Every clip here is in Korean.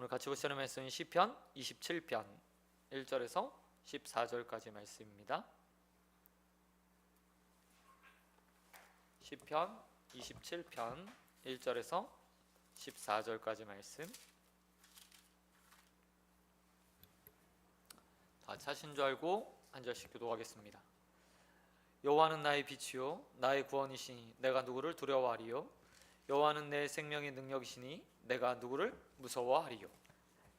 오늘 같이 볼 시간의 말씀은 시편 27편 1절에서 14절까지 말씀입니다. 시편 27편 1절에서 14절까지 말씀. 다 차신 줄 알고 한 절씩 교도하겠습니다. 여호와는 나의 빛이요 나의 구원이시니 내가 누구를 두려워하리요 여호와는 내 생명의 능력이시니 내가 누구를 무서워하리요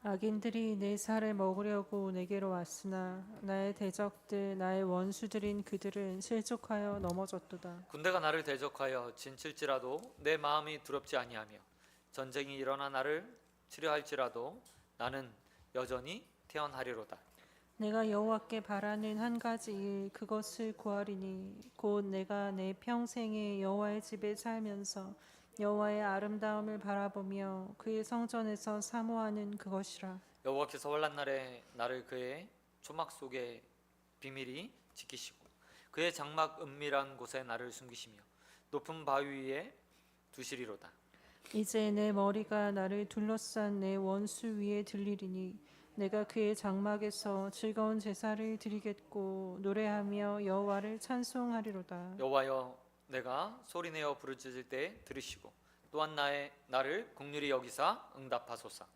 악인들이 내 살을 먹으려고 내게로 왔으나 나의 대적들 나의 원수들인 그들은 실족하여 넘어졌도다. 군대가 나를 대적하여 진칠지라도 내 마음이 두렵지 아니하며 전쟁이 일어나 나를 치려할지라도 나는 여전히 태어나리로다 내가 여호와께 바라는 한 가지 일 그것을 구하리니 곧 내가 내 평생에 여호와의 집에 살면서 여호와의 아름다움을 바라보며 그의 성전에서 사모하는 그것이라. 여호와께서 환난 날에 나를 그의 초막 속에 비밀히 지키시고 그의 장막 은밀한 곳에 나를 숨기시며 높은 바위 위에 두시리로다 이제 내 머리가 나를 둘러싼 내 원수 위에 들리리니 내가 그의 장막에서 즐거운 제사를 드리겠고 노래하며 여호와를 찬송하리로다. 여호와여 내가 소리내어 부르짖을 때 들으시고 또한 나의 나를 긍휼히 여기사 응답하소서.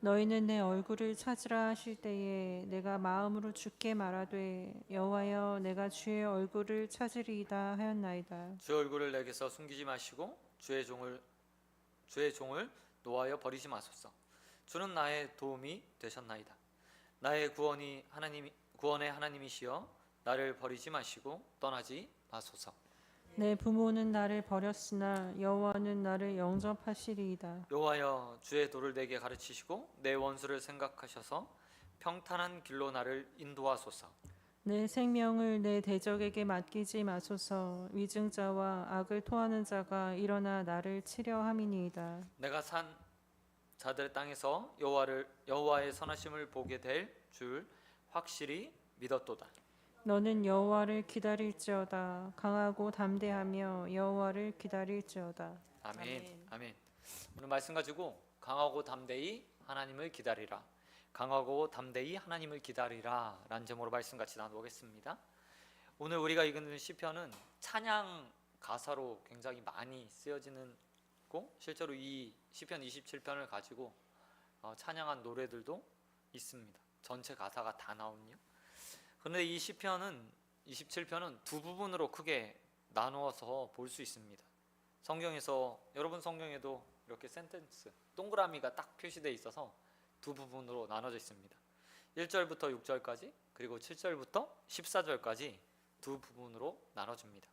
너희는 내 얼굴을 찾으라 하실 때에 내가 마음으로 주께 말하되 여호와여 내가 주의 얼굴을 찾으리이다 하였나이다. 주의 얼굴을 내게서 숨기지 마시고 주의 종을 주의 종을 노하여 버리지 마소서. 주는 나의 도움이 되셨나이다. 나의 구원이 하나님 구원의 하나님이시여 나를 버리지 마시고 떠나지 마소서 내 부모는 나를 버렸으나 여호와는 나를 영접하시리이다. 여호와여 주의 도를 내게 가르치시고 내 원수를 생각하셔서 평탄한 길로 나를 인도하소서 내 생명을 내 대적에게 맡기지 마소서 위증자와 악을 토하는 자가 일어나 나를 치려 함이니이다. 내가 산 자들의 땅에서 여호와를 여호와의 선하심을 보게 될 줄 확실히 믿었도다. 너는 여호와를 기다릴지어다 강하고 담대하며 여호와를 기다릴지어다. 아멘. 아멘. 아멘. 오늘 말씀 가지고 강하고 담대히 하나님을 기다리라. 강하고 담대히 하나님을 기다리라. 라는 제목으로 말씀 같이 나누겠습니다. 오늘 우리가 읽는 시편은 찬양 가사로 굉장히 많이 쓰여지는 고 실제로 이 시편 27편을 가지고 어, 찬양한 노래들도 있습니다. 전체 가사가 다 나오는요. 그런데 이 시편은 27편은 두 부분으로 크게 나누어서 볼 수 있습니다. 성경에서 여러분 성경에도 이렇게 센텐스 동그라미가 딱 표시되어 있어서 두 부분으로 나눠져 있습니다. 1절부터 6절까지 그리고 7절부터 14절까지 두 부분으로 나눠집니다.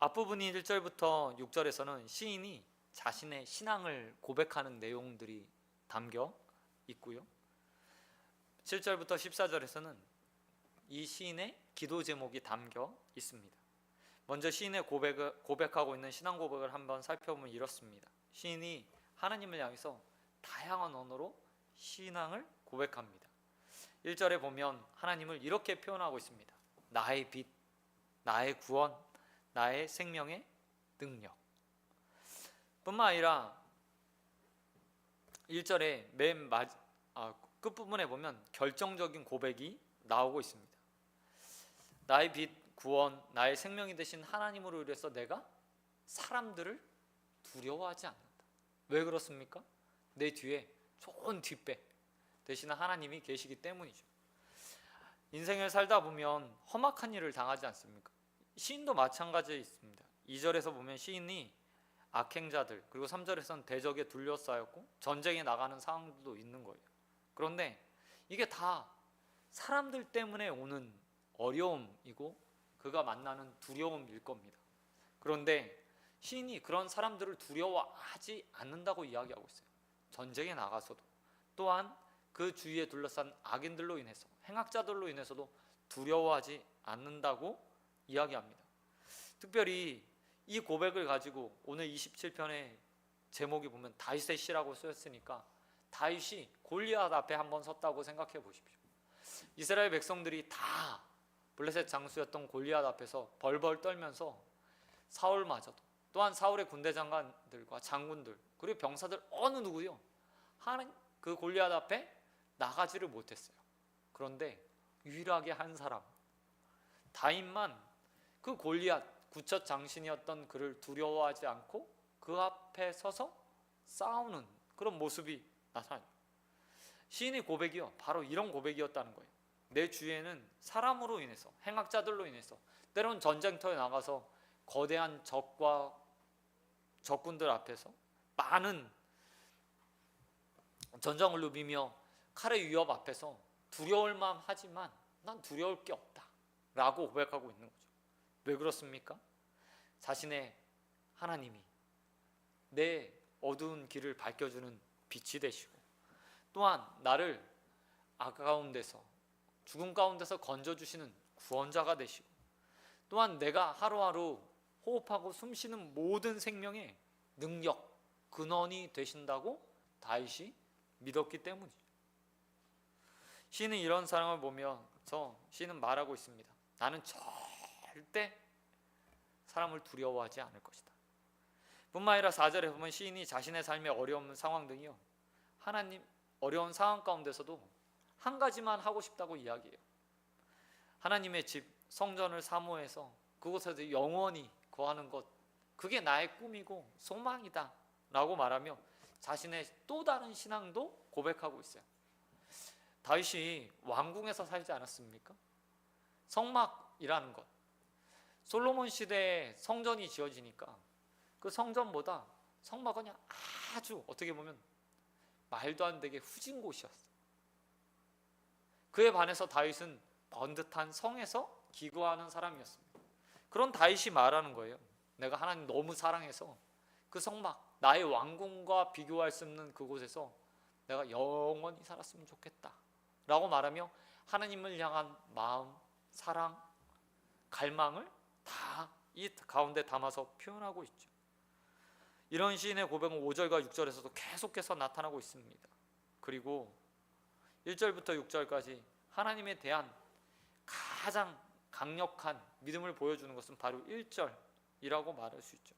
앞부분인 1절부터 6절에서는 시인이 자신의 신앙을 고백하는 내용들이 담겨 있고요. 7절부터 14절에서는 이 시인의 기도 제목이 담겨 있습니다. 먼저 시인의 고백을 고백하고 있는 신앙 고백을 한번 살펴보면 이렇습니다. 시인이 하나님을 향해서 다양한 언어로 신앙을 고백합니다. 1절에 보면 하나님을 이렇게 표현하고 있습니다. 나의 빛, 나의 구원, 나의 생명의 능력. 뿐만 아니라 1절에 맨 마, 아, 끝부분에 보면 결정적인 고백이 나오고 있습니다. 나의 빛, 구원, 나의 생명이 되신 하나님으로 인해서 내가 사람들을 두려워하지 않는다. 왜 그렇습니까? 내 뒤에 좋은 뒷배 되시는 하나님이 계시기 때문이죠. 인생을 살다 보면 험악한 일을 당하지 않습니까? 시인도 마찬가지 있습니다. 2절에서 보면 시인이 악행자들 그리고 3절에서는 대적에 둘러싸였고 전쟁에 나가는 상황도 있는 거예요. 그런데 이게 다 사람들 때문에 오는 어려움이고 그가 만나는 두려움일 겁니다. 그런데 시인이 그런 사람들을 두려워하지 않는다고 이야기하고 있어요. 전쟁에 나가서도 또한 그 주위에 둘러싼 악인들로 인해서 행악자들로 인해서도 두려워하지 않는다고 이야기합니다. 특별히 이 고백을 가지고 오늘 27편의 제목이 보면 다윗의 시라고 쓰였으니까 다윗이 골리앗 앞에 한번 섰다고 생각해 보십시오. 이스라엘 백성들이 다 블레셋 장수였던 골리앗 앞에서 벌벌 떨면서 사울마저도 또한 사울의 군대 장관들과 장군들 그리고 병사들 어느 누구요 하나님 그 골리앗 앞에 나가지를 못했어요. 그런데 유일하게 한 사람 다윗만 그 골리앗 구첫 장신이었던 그를 두려워하지 않고 그 앞에 서서 싸우는 그런 모습이 나타나요. 시인의 고백이요. 바로 이런 고백이었다는 거예요. 내 주위에는 사람으로 인해서 행악자들로 인해서 때론 전쟁터에 나가서 거대한 적과 적군들 앞에서 많은 전장을 누비며 칼의 위협 앞에서 두려울 마음 하지만 난 두려울 게 없다 라고 고백하고 있는 거죠. 왜 그렇습니까? 자신의 하나님이 내 어두운 길을 밝혀주는 빛이 되시고 또한 나를 악 가운데서 죽음 가운데서 건져주시는 구원자가 되시고 또한 내가 하루하루 호흡하고 숨쉬는 모든 생명의 능력 근원이 되신다고 다윗이 믿었기 때문이죠. 시는 이런 사랑을 보면서 시는 말하고 있습니다. 나는 절대 사람을 두려워하지 않을 것이다. 뿐만 아니라 4절에 보면 시인이 자신의 삶의 어려운 상황 등이요. 하나님 어려운 상황 가운데서도 한 가지만 하고 싶다고 이야기해요. 하나님의 집 성전을 사모해서 그곳에서 영원히 거하는 것 그게 나의 꿈이고 소망이다 라고 말하며 자신의 또 다른 신앙도 고백하고 있어요. 다윗이 왕궁에서 살지 않았습니까? 성막이라는 것. 솔로몬 시대에 성전이 지어지니까 그 성전보다 성막은 아주 어떻게 보면 말도 안 되게 후진 곳이었어. 그에 반해서 다윗은 번듯한 성에서 기거하는 사람이었습니다. 그런 다윗이 말하는 거예요. 내가 하나님 너무 사랑해서 그 성막 나의 왕궁과 비교할 수 없는 그곳에서 내가 영원히 살았으면 좋겠다라고 말하며 하나님을 향한 마음, 사랑, 갈망을 다 이 가운데 담아서 표현하고 있죠. 이런 시인의 고백은 5절과 6절에서도 계속해서 나타나고 있습니다. 그리고 1절부터 6절까지 하나님에 대한 가장 강력한 믿음을 보여주는 것은 바로 1절이라고 말할 수 있죠.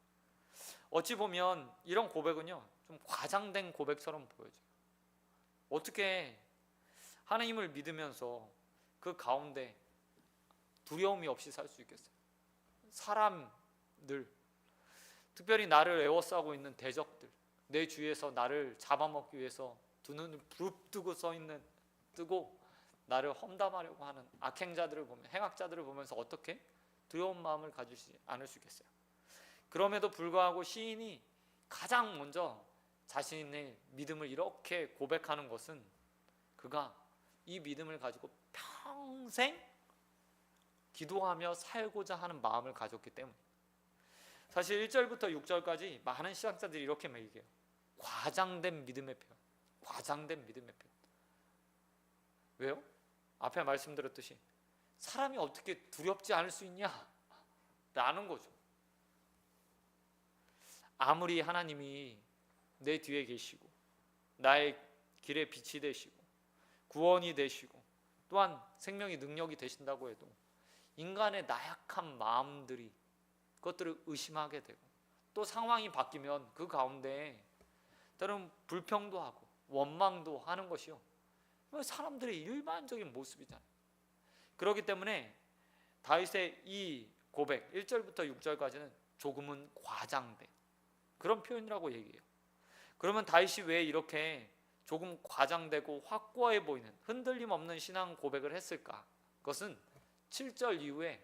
어찌 보면 이런 고백은요, 좀 과장된 고백처럼 보여져요. 어떻게 하나님을 믿으면서 그 가운데 두려움이 없이 살 수 있겠어요? 사람들, 특별히 나를 애워싸고 있는 대적들, 내 주위에서 나를 잡아먹기 위해서 두 눈을 부릅뜨고 써 있는 뜨고 나를 험담하려고 하는 악행자들을 보면 행악자들을 보면서 어떻게 두려운 마음을 가지지 않을 수 있겠어요. 그럼에도 불구하고 시인이 가장 먼저 자신의 믿음을 이렇게 고백하는 것은 그가 이 믿음을 가지고 평생 기도하며 살고자 하는 마음을 가졌기 때문에 사실 1절부터 6절까지 많은 신학자들이 이렇게 얘기해요. 과장된 믿음의 표현. 과장된 믿음의 표현. 왜요? 앞에 말씀드렸듯이 사람이 어떻게 두렵지 않을 수 있냐? 라는 거죠. 아무리 하나님이 내 뒤에 계시고 나의 길에 빛이 되시고 구원이 되시고 또한 생명의 능력이 되신다고 해도 인간의 나약한 마음들이 그것들을 의심하게 되고 또 상황이 바뀌면 그 가운데 때로는 불평도 하고 원망도 하는 것이요. 사람들의 일반적인 모습이잖아요. 그렇기 때문에 다윗의 이 고백 1절부터 6절까지는 조금은 과장된 그런 표현이라고 얘기해요. 그러면 다윗이 왜 이렇게 조금 과장되고 확고해 보이는 흔들림 없는 신앙 고백을 했을까? 그것은 7절 이후에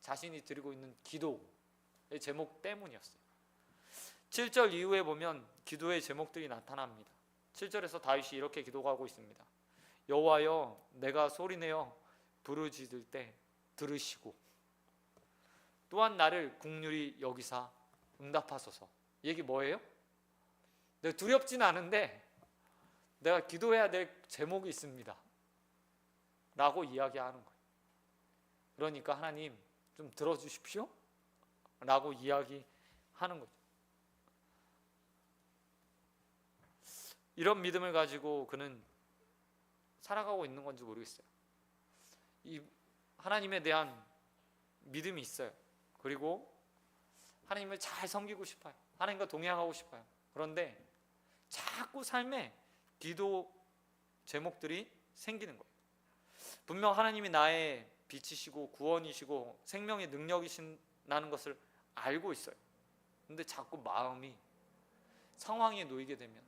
자신이 드리고 있는 기도의 제목 때문이었어요. 7절 이후에 보면 기도의 제목들이 나타납니다. 7절에서 다윗이 이렇게 기도하고 있습니다. 여호와여 내가 소리내어 부르짖을 때 들으시고 또한 나를 국률이 여기사 응답하소서. 얘기 뭐예요? 내가 두렵진 않은데 내가 기도해야 될 제목이 있습니다. 라고 이야기하는 거예요. 그러니까 하나님 좀 들어주십시오. 라고 이야기하는 거죠. 이런 믿음을 가지고 그는 살아가고 있는 건지 모르겠어요. 이 하나님에 대한 믿음이 있어요. 그리고 하나님을 잘 섬기고 싶어요. 하나님과 동행하고 싶어요. 그런데 자꾸 삶에 기도 제목들이 생기는 거예요. 분명 하나님이 나의 빛이시고 구원이시고 생명의 능력이신다는 것을 알고 있어요. 근데 자꾸 마음이 상황에 놓이게 되면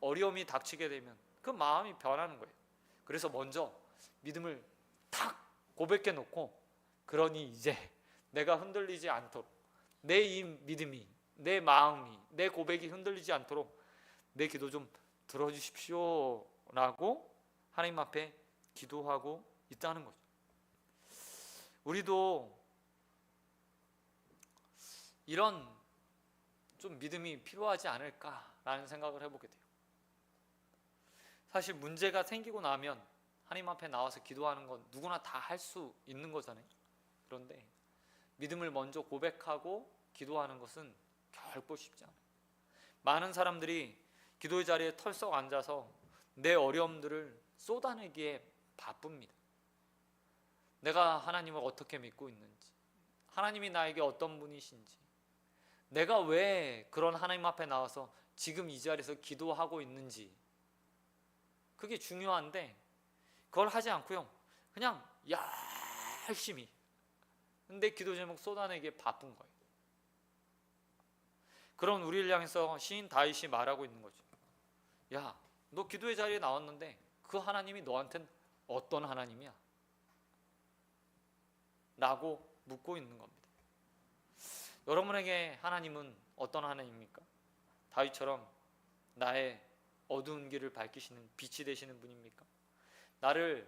어려움이 닥치게 되면 그 마음이 변하는 거예요. 그래서 먼저 믿음을 탁 고백해 놓고 그러니 이제 내가 흔들리지 않도록 내 이 믿음이 내 마음이 내 고백이 흔들리지 않도록 내 기도 좀 들어주십시오라고 하나님 앞에 기도하고 있다는 거죠. 우리도 이런 좀 믿음이 필요하지 않을까라는 생각을 해보게 돼요. 사실 문제가 생기고 나면 하나님 앞에 나와서 기도하는 건 누구나 다 할 수 있는 거잖아요. 그런데 믿음을 먼저 고백하고 기도하는 것은 결코 쉽지 않아요. 많은 사람들이 기도의 자리에 털썩 앉아서 내 어려움들을 쏟아내기에 바쁩니다. 내가 하나님을 어떻게 믿고 있는지, 하나님이 나에게 어떤 분이신지, 내가 왜 그런 하나님 앞에 나와서 지금 이 자리에서 기도하고 있는지, 그게 중요한데, 그걸 하지 않고요. 그냥 열심히. 근데 기도 제목 쏟아내기에 바쁜 거예요. 그런 우리를 향해서 시인 다윗이 말하고 있는 거죠. 야, 너 기도의 자리에 나왔는데 그 하나님이 너한텐 어떤 하나님이야? 라고 묻고 있는 겁니다. 여러분에게 하나님은 어떤 하나님입니까? 다윗처럼 나의 어두운 길을 밝히시는 빛이 되시는 분입니까? 나를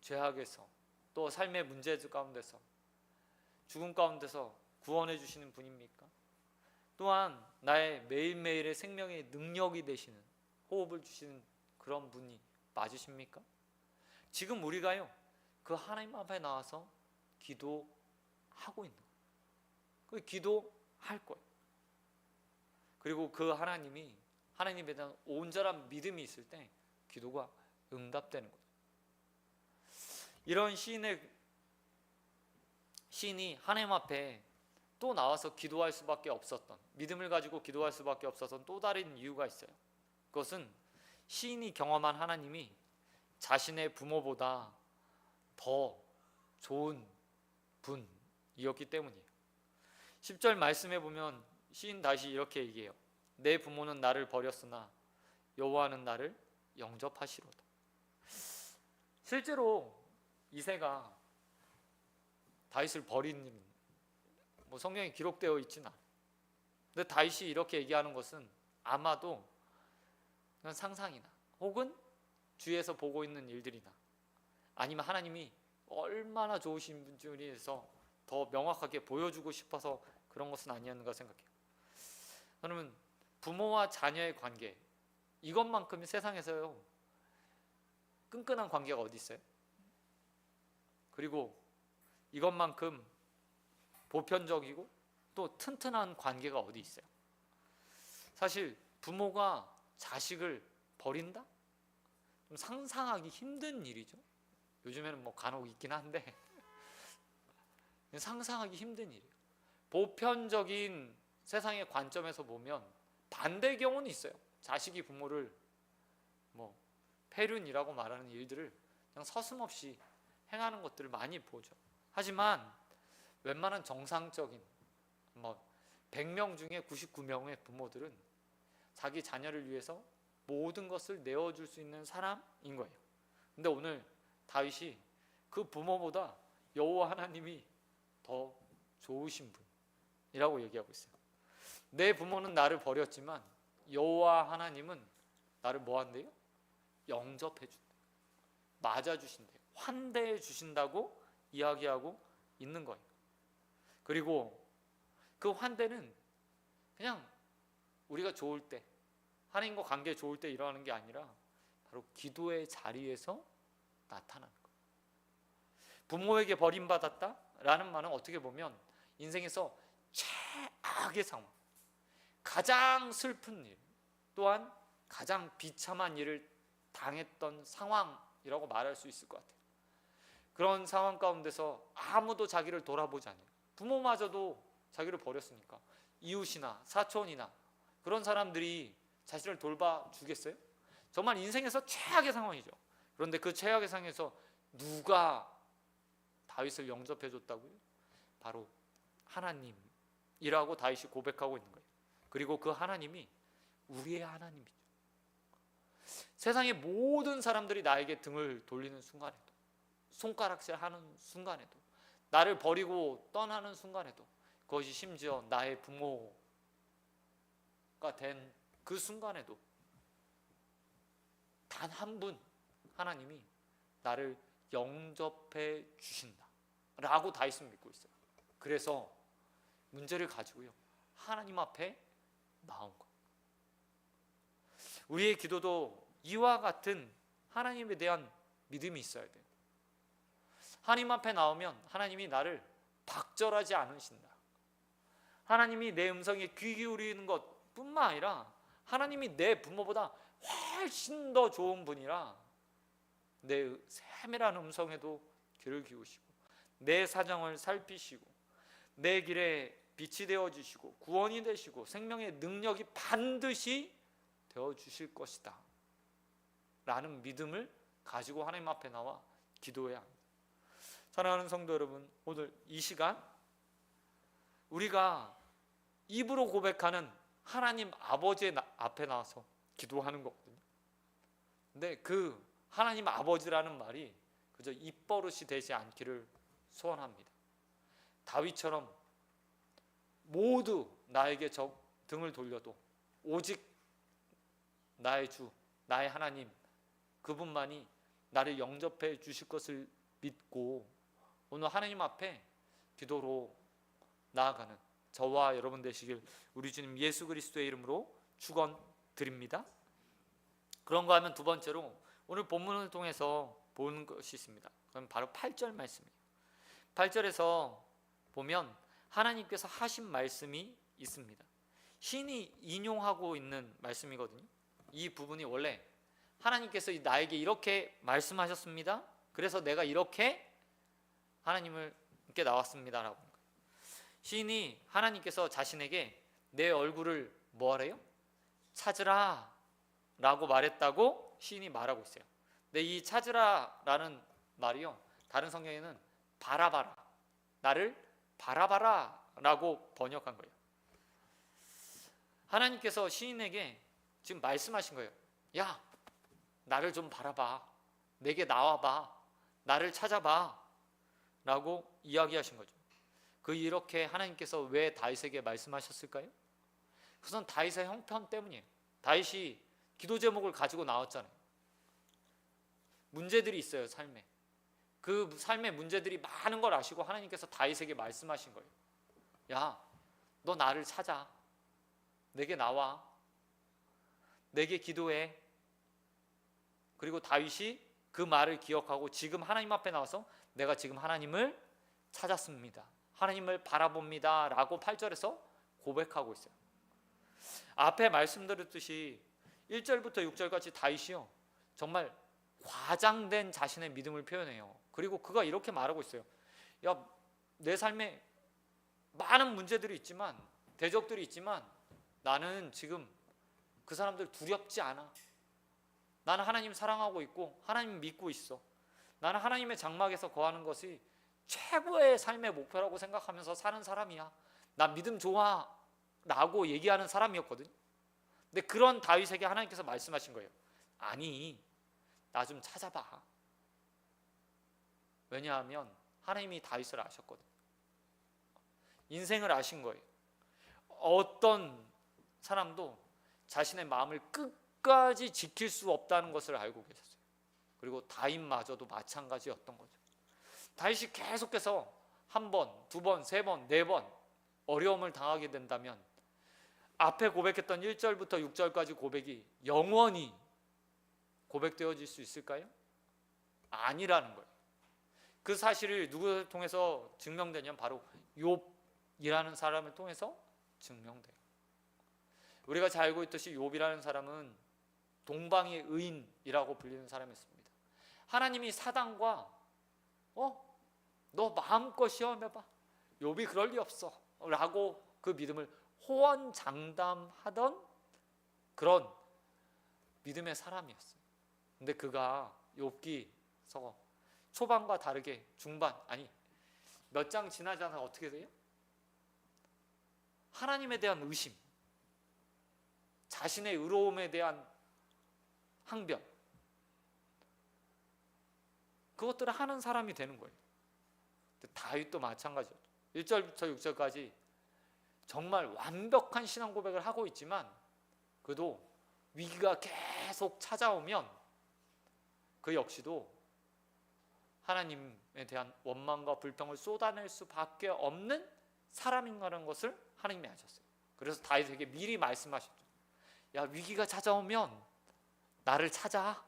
죄악에서 또 삶의 문제 가운데서 죽음 가운데서 구원해 주시는 분입니까? 또한 나의 매일매일의 생명의 능력이 되시는 호흡을 주시는 그런 분이 맞으십니까? 지금 우리가요 그 하나님 앞에 나와서 기도하고 있는. 그 기도할 거예요. 그리고 그 하나님이 하나님에 대한 온전한 믿음이 있을 때 기도가 응답되는 거죠. 이런 시인의 시인이 하나님 앞에 또 나와서 기도할 수밖에 없었던 믿음을 가지고 기도할 수밖에 없었던 또 다른 이유가 있어요. 그것은 시인이 경험한 하나님이 자신의 부모보다 더 좋은 분이었기 때문이에요. 10절 말씀해 보면 시인 다시 이렇게 얘기해요. 내 부모는 나를 버렸으나 여호와는 나를 영접하시로다. 실제로 이세가 다윗을 버린 뭐 성경에 기록되어 않아요. 근데 다윗이 이렇게 얘기하는 것은 아마도 그냥 상상이나 혹은 주위에서 보고 있는 일들이나 아니면 하나님이 얼마나 좋으신 분들에서 더 명확하게 보여주고 싶어서 그런 것은 아니었는가 생각해요. 그러면 부모와 자녀의 관계 이것만큼 세상에서요 끈끈한 관계가 어디 있어요? 그리고 이것만큼 보편적이고 또 튼튼한 관계가 어디 있어요? 사실 부모가 자식을 버린다? 좀 상상하기 힘든 일이죠. 요즘에는 뭐 간혹 있긴 한데 상상하기 힘든 일이에요. 보편적인 세상의 관점에서 보면 반대 경우는 있어요. 자식이 부모를 뭐 폐륜이라고 말하는 일들을 그냥 서슴없이 행하는 것들을 많이 보죠. 하지만 웬만한 정상적인 뭐 100명 중에 99명의 부모들은 자기 자녀를 위해서 모든 것을 내어줄 수 있는 사람인 거예요. 근데 오늘 다윗이 그 부모보다 여호와 하나님이 더 좋으신 분이라고 얘기하고 있어요. 내 부모는 나를 버렸지만 여호와 하나님은 나를 뭐 한대요? 영접해 준다. 맞아 주신대요. 환대해 주신다고 이야기하고 있는 거예요. 그리고 그 환대는 그냥 우리가 좋을 때 하나님과 관계 좋을 때 일어나는 게 아니라 바로 기도의 자리에서 나타나는 거예요. 부모에게 버림받았다라는 말은 어떻게 보면 인생에서 최악의 상황, 가장 슬픈 일, 또한 가장 비참한 일을 당했던 상황이라고 말할 수 있을 것 같아요. 그런 상황 가운데서 아무도 자기를 돌아보지 않아요. 부모마저도 자기를 버렸으니까 이웃이나 사촌이나 그런 사람들이 자신을 돌봐 주겠어요? 정말 인생에서 최악의 상황이죠. 그런데 그 최악의 상황에서 누가 다윗을 영접해 줬다고요? 바로 하나님이라고 다윗이 고백하고 있는 거예요. 그리고 그 하나님이 우리의 하나님이죠. 세상의 모든 사람들이 나에게 등을 돌리는 순간에도 손가락질 하는 순간에도 나를 버리고 떠나는 순간에도 그것이 심지어 나의 부모가 된 그 순간에도 단 한 분 하나님이 나를 영접해 주신다. 라고 다윗은 믿고 있어요. 그래서 문제를 가지고요. 하나님 앞에 나온 거. 우리의 기도도 이와 같은 하나님에 대한 믿음이 있어야 돼요. 하나님 앞에 나오면 하나님이 나를 박절하지 않으신다. 하나님이 내 음성에 귀 기울이는 것 뿐만 아니라 하나님이 내 부모보다 훨씬 더 좋은 분이라 내 세밀한 음성에도 귀를 기우시고 내 사정을 살피시고 내 길에 빛이 되어 주시고 구원이 되시고 생명의 능력이 반드시 되어 주실 것이다. 라는 믿음을 가지고 하나님 앞에 나와 기도해야 합니다. 사랑하는 성도 여러분, 오늘 이 시간 우리가 입으로 고백하는 하나님 아버지의 나- 앞에 나와서 기도하는 거거든요. 근데 그 하나님 아버지라는 말이 그저 입버릇이 되지 않기를 소원합니다. 다윗처럼 모두 나에게 저 등을 돌려도 오직 나의 주, 나의 하나님 그분만이 나를 영접해 주실 것을 믿고 오늘 하나님 앞에 기도로 나아가는 저와 여러분 되시길 우리 주님 예수 그리스도의 이름으로 축원드립니다. 그런가 하면 두 번째로 오늘 본문을 통해서 보는 것이 있습니다. 그럼 바로 8절 말씀이에요. 8절에서 보면 하나님께서 하신 말씀이 있습니다. 신이 인용하고 있는 말씀이거든요. 이 부분이 원래 하나님께서 나에게 이렇게 말씀하셨습니다. 그래서 내가 이렇게 하나님을 께 나왔습니다라고. 시인이 하나님께서 자신에게 내 얼굴을 뭐하래요? 찾으라 라고 말했다고 시인이 말하고 있어요. 근데 이 찾으라라는 말이요. 다른 성경에는 바라봐라. 나를 바라봐라 라고 번역한 거예요. 하나님께서 시인에게 지금 말씀하신 거예요. 야, 나를 좀 바라봐. 내게 나와봐. 나를 찾아봐. 라고 이야기하신 거죠. 그 이렇게 하나님께서 왜 다윗에게 말씀하셨을까요? 그것은 다윗의 형편 때문이에요. 다윗이 기도 제목을 가지고 나왔잖아요. 문제들이 있어요, 삶에. 그 삶의 문제들이 많은 걸 아시고 하나님께서 다윗에게 말씀하신 거예요. 야, 너 나를 찾아. 내게 나와. 내게 기도해. 그리고 다윗이 그 말을 기억하고 지금 하나님 앞에 나와서 내가 지금 하나님을 찾았습니다. 하나님을 바라봅니다. 라고 8절에서 고백하고 있어요. 앞에 말씀드렸듯이 1절부터 6절까지 다윗이요. 정말 과장된 자신의 믿음을 표현해요. 그리고 그가 이렇게 말하고 있어요. 야, 내 삶에 많은 문제들이 있지만 대적들이 있지만 나는 지금 그 사람들 두렵지 않아. 나는 하나님 사랑하고 있고 하나님 믿고 있어. 나는 하나님의 장막에서 거하는 것이 최고의 삶의 목표라고 생각하면서 사는 사람이야. 나 믿음 좋아. 라고 얘기하는 사람이었거든. 근데 그런 다윗에게 하나님께서 말씀하신 거예요. 아니, 나 좀 찾아봐. 왜냐하면 하나님이 다윗을 아셨거든. 인생을 아신 거예요. 어떤 사람도 자신의 마음을 끝까지 지킬 수 없다는 것을 알고 계셨어요. 그리고 다윗마저도 마찬가지였던 거죠. 다윗이 계속해서 한 번, 두 번, 세 번, 네 번 어려움을 당하게 된다면 앞에 고백했던 1절부터 6절까지 고백이 영원히 고백되어질 수 있을까요? 아니라는 거예요. 그 사실을 누구를 통해서 증명되냐면 바로 욥이라는 사람을 통해서 증명돼요. 우리가 잘 알고 있듯이 욥이라는 사람은 동방의 의인이라고 불리는 사람이었습니다. 하나님이 사단과 어? 너 마음껏 시험해 봐. 욥이 그럴 리 없어. 라고 그 믿음을 호언장담하던 그런 믿음의 사람이었어요. 근데 그가 욥기서 초반과 다르게 중반 아니 몇 장 지나지 않아 어떻게 돼요? 하나님에 대한 의심, 자신의 의로움에 대한 항변, 그것들을 하는 사람이 되는 거예요. 다윗도 마찬가지였죠. 1절부터 6절까지 정말 완벽한 신앙 고백을 하고 있지만 그도 위기가 계속 찾아오면 그 역시도 하나님에 대한 원망과 불평을 쏟아낼 수밖에 없는 사람인가라는 것을 하나님이 아셨어요. 그래서 다윗에게 미리 말씀하셨죠. 야 위기가 찾아오면 나를 찾아,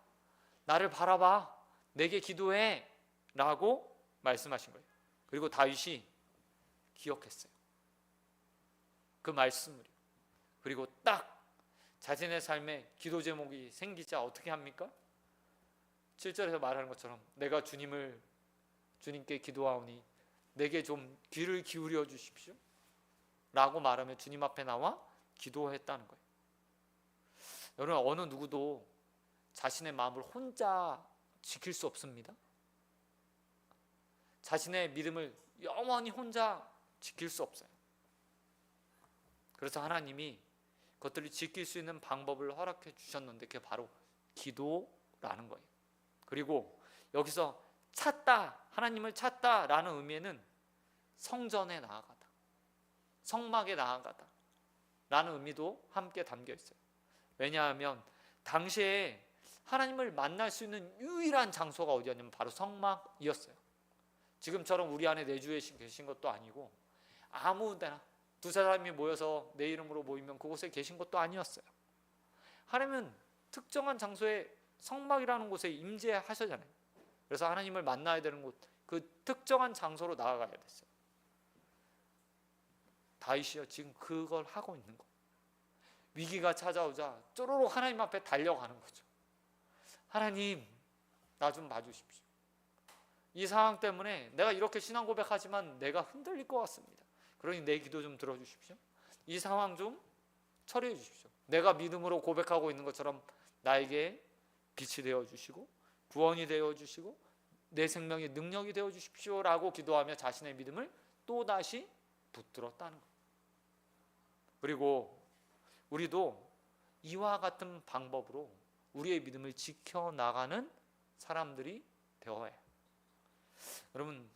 나를 바라봐, 내게 기도해라고 말씀하신 거예요. 그리고 다윗이 기억했어요. 그 말씀을 그리고 딱 자신의 삶에 기도 제목이 생기자 어떻게 합니까? 7절에서 말하는 것처럼 내가 주님을 주님께 기도하오니 내게 좀 귀를 기울여 주십시오. 라고 말하며 주님 앞에 나와 기도했다는 거예요. 여러분 어느 누구도 자신의 마음을 혼자 지킬 수 없습니다. 자신의 믿음을 영원히 혼자 지킬 수 없어요. 그래서 하나님이 그것들을 지킬 수 있는 방법을 허락해 주셨는데 그게 바로 기도라는 거예요. 그리고 여기서 찾다, 하나님을 찾다라는 의미에는 성전에 나아가다, 성막에 나아가다 라는 의미도 함께 담겨 있어요. 왜냐하면 당시에 하나님을 만날 수 있는 유일한 장소가 어디였냐면 바로 성막이었어요. 지금처럼 우리 안에 내주에 계신 것도 아니고 아무 데나 두세 사람이 모여서 내 이름으로 모이면 그곳에 계신 것도 아니었어요. 하나님은 특정한 장소에 성막이라는 곳에 임재하셔잖아요. 그래서 하나님을 만나야 되는 곳, 그 특정한 장소로 나아가야 됐어요. 다윗이요 지금 그걸 하고 있는 거. 위기가 찾아오자 쪼로록 하나님 앞에 달려가는 거죠. 하나님, 나 좀 봐주십시오. 이 상황 때문에 내가 이렇게 신앙 고백하지만 내가 흔들릴 것 같습니다. 그러니 내 기도 좀 들어주십시오. 이 상황 좀 처리해 주십시오. 내가 믿음으로 고백하고 있는 것처럼 나에게 빛이 되어 주시고 구원이 되어 주시고 내 생명의 능력이 되어 주십시오라고 기도하며 자신의 믿음을 또 다시 붙들었다는 것. 그리고 우리도 이와 같은 방법으로 우리의 믿음을 지켜 나가는 사람들이 되어야 해요. 여러분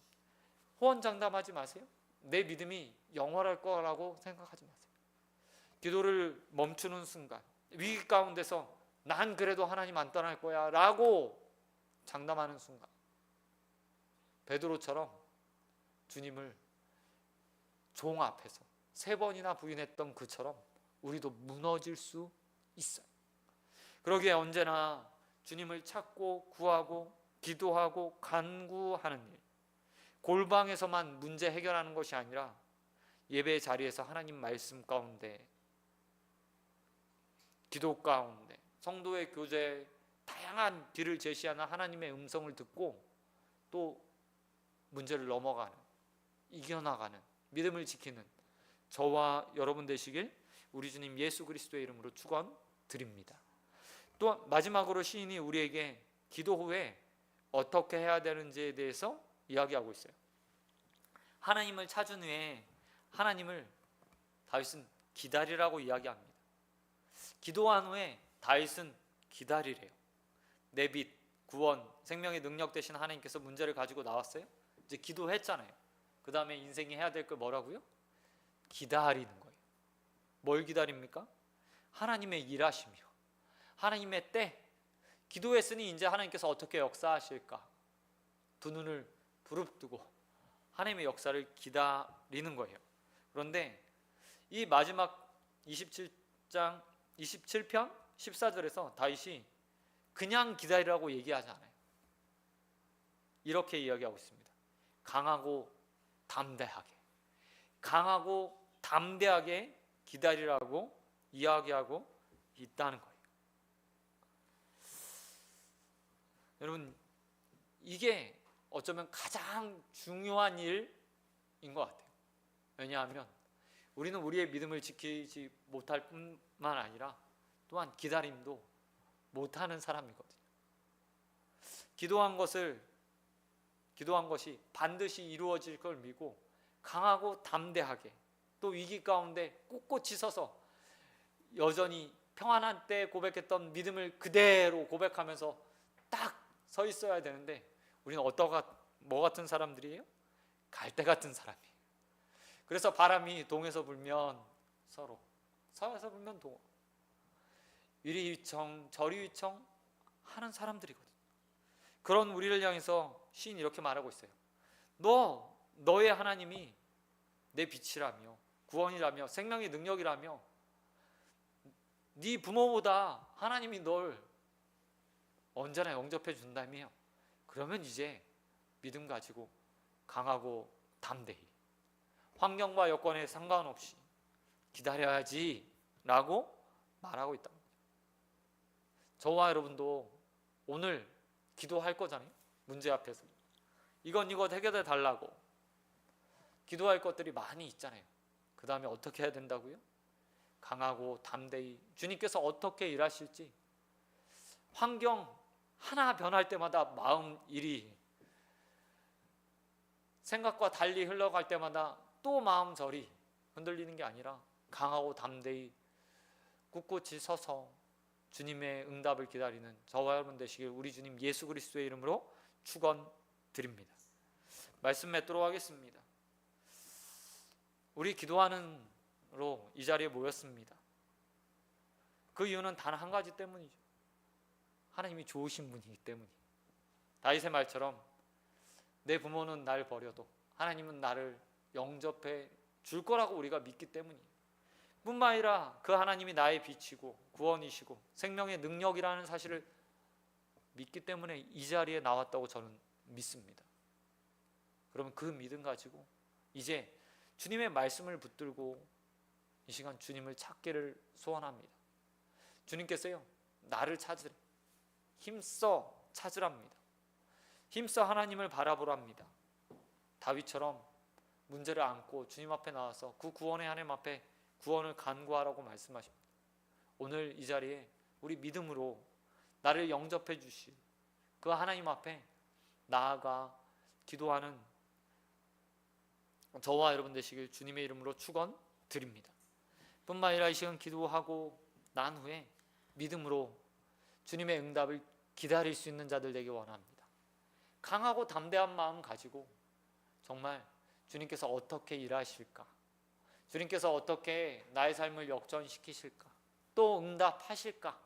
호언장담하지 마세요. 내 믿음이 영원할 거라고 생각하지 마세요. 기도를 멈추는 순간 위기 가운데서 난 그래도 하나님 안 떠날 거야 라고 장담하는 순간 베드로처럼 주님을 종 앞에서 세 번이나 부인했던 그처럼 우리도 무너질 수 있어요. 그러기에 언제나 주님을 찾고 구하고 기도하고 간구하는 일. 골방에서만 문제 해결하는 것이 아니라 예배 자리에서 하나님 말씀 가운데 기도 가운데 성도의 교제 다양한 길을 제시하는 하나님의 음성을 듣고 또 문제를 넘어가는 이겨나가는 믿음을 지키는 저와 여러분 되시길 우리 주님 예수 그리스도의 이름으로 축원드립니다. 또 마지막으로 시인이 우리에게 기도 후에 어떻게 해야 되는지에 대해서 이야기하고 있어요. 하나님을 찾은 후에 하나님을 다윗은 기다리라고 이야기합니다. 기도한 후에 다윗은 기다리래요. 내 빛, 구원, 생명의 능력 되신 하나님께서 문제를 가지고 나왔어요. 이제 기도했잖아요. 그 다음에 인생이 해야 될거 뭐라고요? 기다리는 거예요. 뭘 기다립니까? 하나님의 일하심이요. 하나님의 때. 기도했으니 이제 하나님께서 어떻게 역사하실까? 두 눈을 부릅뜨고 하나님의 역사를 기다리는 거예요. 그런데 이 마지막 27장 27편 14절에서 다윗이 그냥 기다리라고 얘기하지 않아요. 이렇게 이야기하고 있습니다. 강하고 담대하게 강하고 담대하게 기다리라고 이야기하고 있다는 거예요. 여러분 이게 어쩌면 가장 중요한 일인 것 같아요. 왜냐하면 우리는 우리의 믿음을 지키지 못할 뿐만 아니라 또한 기다림도 못하는 사람이거든요. 기도한 것을 기도한 것이 반드시 이루어질 걸 믿고 강하고 담대하게 또 위기 가운데 꿋꿋이 서서 여전히 평안한 때 고백했던 믿음을 그대로 고백하면서 딱 서 있어야 되는데 우리는 어떠가 뭐 같은 사람들이에요? 갈대 같은 사람이에요. 그래서 바람이 동에서 불면 서로 서에서 불면 동 이리 휘청 저리 휘청 하는 사람들이거든요. 그런 우리를 향해서 시인 이렇게 말하고 있어요. 너 너의 하나님이 내 빛이라며 구원이라며 생명의 능력이라며 네 부모보다 하나님이 널 언제나 영접해 준다며 그러면 이제 믿음 가지고 강하고 담대히 환경과 여건에 상관없이 기다려야지 라고 말하고 있다. 저와 여러분도 오늘 기도할 거잖아요. 문제 앞에서 이건 이것 해결해 달라고 기도할 것들이 많이 있잖아요. 그 다음에 어떻게 해야 된다고요? 강하고 담대히 주님께서 어떻게 일하실지 환경 하나 변할 때마다 마음 일이 생각과 달리 흘러갈 때마다 또 마음 절이 흔들리는 게 아니라 강하고 담대히 꿋꿋이 서서 주님의 응답을 기다리는 저와 여러분 되시길 우리 주님 예수 그리스도의 이름으로 축원드립니다. 말씀 맺도록 하겠습니다. 우리 기도하는로 이 자리에 모였습니다. 그 이유는 단 한 가지 때문이죠. 하나님이 좋으신 분이기 때문이. 다윗의 말처럼 내 부모는 날 버려도 하나님은 나를 영접해 줄 거라고 우리가 믿기 때문이에요. 뿐만 아니라 그 하나님이 나의 빛이고 구원이시고 생명의 능력이라는 사실을 믿기 때문에 이 자리에 나왔다고 저는 믿습니다. 그러면 그 믿음 가지고 이제 주님의 말씀을 붙들고 이 시간 주님을 찾기를 소원합니다. 주님께서요 나를 찾으래 힘써 찾으랍니다. 힘써 하나님을 바라보랍니다. 다윗처럼 문제를 안고 주님 앞에 나와서 그 구원의 하나님 앞에 구원을 간구하라고 말씀하십니다. 오늘 이 자리에 우리 믿음으로 나를 영접해 주실 그 하나님 앞에 나아가 기도하는 저와 여러분 되시길 주님의 이름으로 축원 드립니다. 뿐만 아니라 이 시간 기도하고 난 후에 믿음으로 주님의 응답을 기다릴 수 있는 자들 되기 원합니다. 강하고 담대한 마음 가지고 정말 주님께서 어떻게 일하실까? 주님께서 어떻게 나의 삶을 역전시키실까? 또 응답하실까?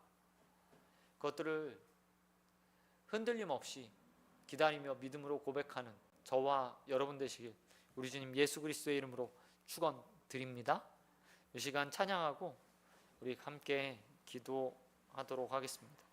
그것들을 흔들림 없이 기다리며 믿음으로 고백하는 저와 여러분 되시길 우리 주님 예수 그리스도의 이름으로 축원드립니다. 이 시간 찬양하고 우리 함께 기도하도록 하겠습니다.